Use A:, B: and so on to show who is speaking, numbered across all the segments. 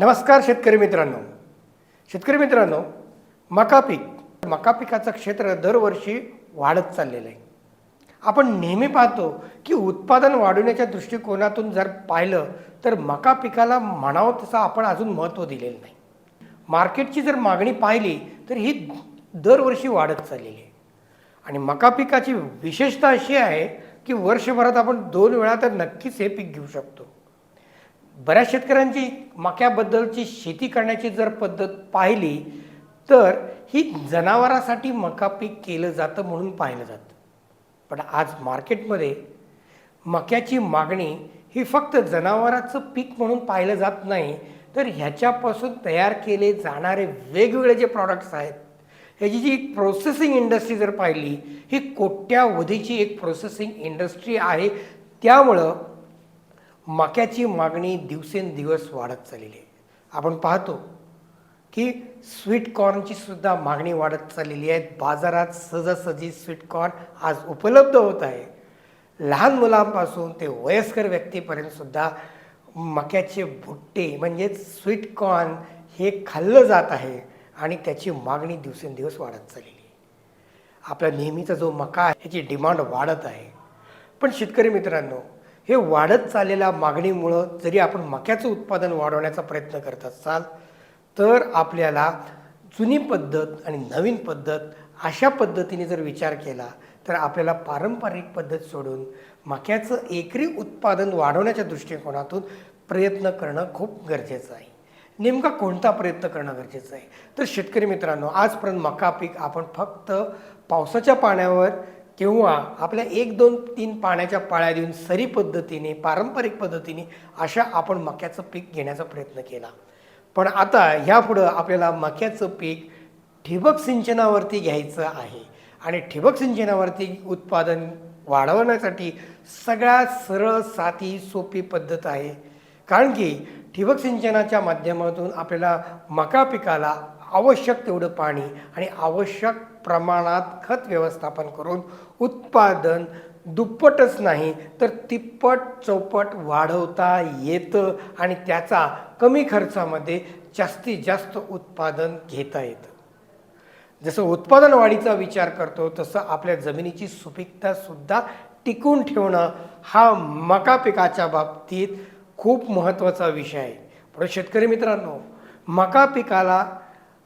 A: नमस्कार शेतकरी मित्रांनो. शेतकरी मित्रांनो मका पीक. मका पिकाचं क्षेत्र दरवर्षी वाढत चाललेलं आहे. आपण नेहमी पाहतो की उत्पादन वाढवण्याच्या दृष्टिकोनातून जर पाहिलं तर मका पिकाला म्हणावं तसं आपण अजून महत्त्व दिलेलं नाही. मार्केटची जर मागणी पाहिली तर ही दरवर्षी वाढत चाललेली आहे. आणि मका पिकाची विशेषता अशी आहे की वर्षभरात आपण दोन वेळा तर नक्कीच हे पीक घेऊ शकतो. बऱ्याच शेतकऱ्यांची मक्याबद्दलची शेती करण्याची जर पद्धत पाहिली तर ही जनावरासाठी मका पीक केलं जातं म्हणून पाहिलं जातं. पण आज मार्केटमध्ये मक्याची मागणी ही फक्त जनावराचं पीक म्हणून पाहिलं जात नाही तर ह्याच्यापासून तयार केले जाणारे वेगवेगळे जे प्रॉडक्ट्स आहेत ह्याची जी प्रोसेसिंग इंडस्ट्री जर पाहिली ही कोट्यावधीची एक प्रोसेसिंग इंडस्ट्री आहे. त्यामुळं मक्याची मागणी दिवसेंदिवस वाढत चाललेली आहे. आपण पाहतो की स्वीट कॉर्नची सुद्धा मागणी वाढत चाललेली आहे. बाजारात सहजासहजी स्वीट कॉर्न आज उपलब्ध होत आहे. लहान मुलांपासून ते वयस्कर व्यक्तीपर्यंत सुद्धा मक्याचे भुट्टे म्हणजेच स्वीट कॉर्न हे खाल्लं जात आहे आणि त्याची मागणी दिवसेंदिवस वाढत चाललेली आहे. आपला नेहमीचा जो मका आहे त्याची डिमांड वाढत आहे. पण शेतकरी मित्रांनो हे वाढत चाललेल्या मागणीमुळं जरी आपण मक्याचं उत्पादन वाढवण्याचा प्रयत्न करत असाल तर आपल्याला जुनी पद्धत आणि नवीन पद्धत अशा पद्धतीने जर विचार केला तर आपल्याला पारंपरिक पद्धत सोडून मक्याचं एकरी उत्पादन वाढवण्याच्या दृष्टिकोनातून प्रयत्न करणं खूप गरजेचं आहे. नेमका कोणता प्रयत्न करणं गरजेचं आहे? तर शेतकरी मित्रांनो आजपर्यंत मका पीक आपण फक्त पावसाच्या पाण्यावर किंवा आपल्या एक दोन तीन पाण्याच्या पाळ्या देऊन सरी पद्धतीने पारंपरिक पद्धतीने अशा आपण मक्याचं पीक घेण्याचा प्रयत्न केला. पण आता ह्यापुढं आपल्याला मक्याचं पीक ठिबक सिंचनावरती घ्यायचं आहे. आणि ठिबक सिंचनावरती उत्पादन वाढवण्यासाठी सगळ्यात सरळ साधी सोपी पद्धत आहे. कारण की ठिबक सिंचनाच्या माध्यमातून आपल्याला मका पिकाला आवश्यक तेवढं पाणी आणि आवश्यक प्रमाणात खत व्यवस्थापन करून उत्पादन दुप्पटच नाही तर तिप्पट चौपट वाढवता येतं आणि त्याचा कमी खर्चामध्ये जास्तीत जास्त उत्पादन घेता येतं. जसं उत्पादन वाढीचा विचार करतो तसं आपल्या जमिनीची सुपीकता सुद्धा टिकून ठेवणं हा मका पिकाच्या बाबतीत खूप महत्त्वाचा विषय आहे. पण शेतकरी मित्रांनो मका पिकाला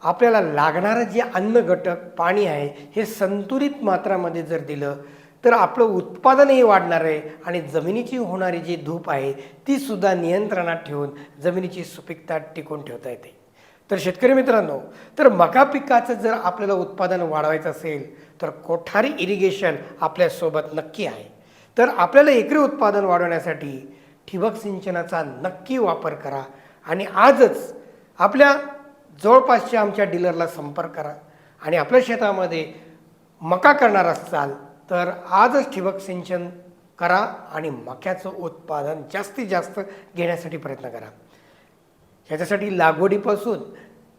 A: आपल्याला लागणारं जे अन्न घटक पाणी आहे हे संतुलित मात्रामध्ये जर दिलं तर आपलं उत्पादनही वाढणार आहे आणि जमिनीची होणारी जी धूप आहे ती सुद्धा नियंत्रणात ठेवून जमिनीची सुपीकता टिकून ठेवता येते. तर शेतकरी मित्रांनो तर मका पिकाचं जर आपल्याला उत्पादन वाढवायचं असेल तर कोठारी इरिगेशन आपल्यासोबत नक्की आहे. तर आपल्याला एकरी उत्पादन वाढवण्यासाठी ठिबक सिंचनाचा नक्की वापर करा आणि आजच आपल्या जवळपासच्या आमच्या डीलरला संपर्क करा. आणि आपल्या शेतामध्ये मका करणार असाल तर आजच ठिबक सिंचन करा आणि मक्याचं उत्पादन जास्तीत जास्त घेण्यासाठी प्रयत्न करा. ह्याच्यासाठी लागवडीपासून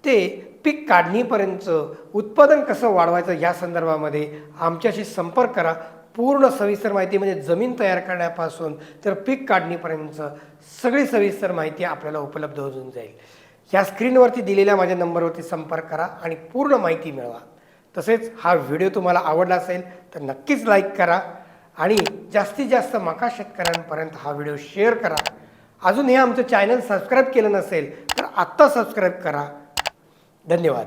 A: ते पीक काढणीपर्यंत उत्पादन कसं वाढवायचं या संदर्भामध्ये आमच्याशी संपर्क करा. पूर्ण सविस्तर माहिती म्हणजे जमीन तयार करण्यापासून तर पीक काढणीपर्यंत सगळी सविस्तर माहिती आपल्याला उपलब्ध होऊन जाईल. या स्क्रीनवरती दिलेल्या माझ्या नंबरवरती संपर्क करा आणि पूर्ण माहिती मिळवा. तसेच हा व्हिडिओ तुम्हाला आवडला असेल तर नक्कीच लाईक करा आणि जास्तीत जास्त मका शेतकऱ्यांपर्यंत हा व्हिडिओ शेअर करा. अजून हे आमचं चॅनल सबस्क्राईब केलं नसेल तर आत्ता सबस्क्राईब करा. धन्यवाद.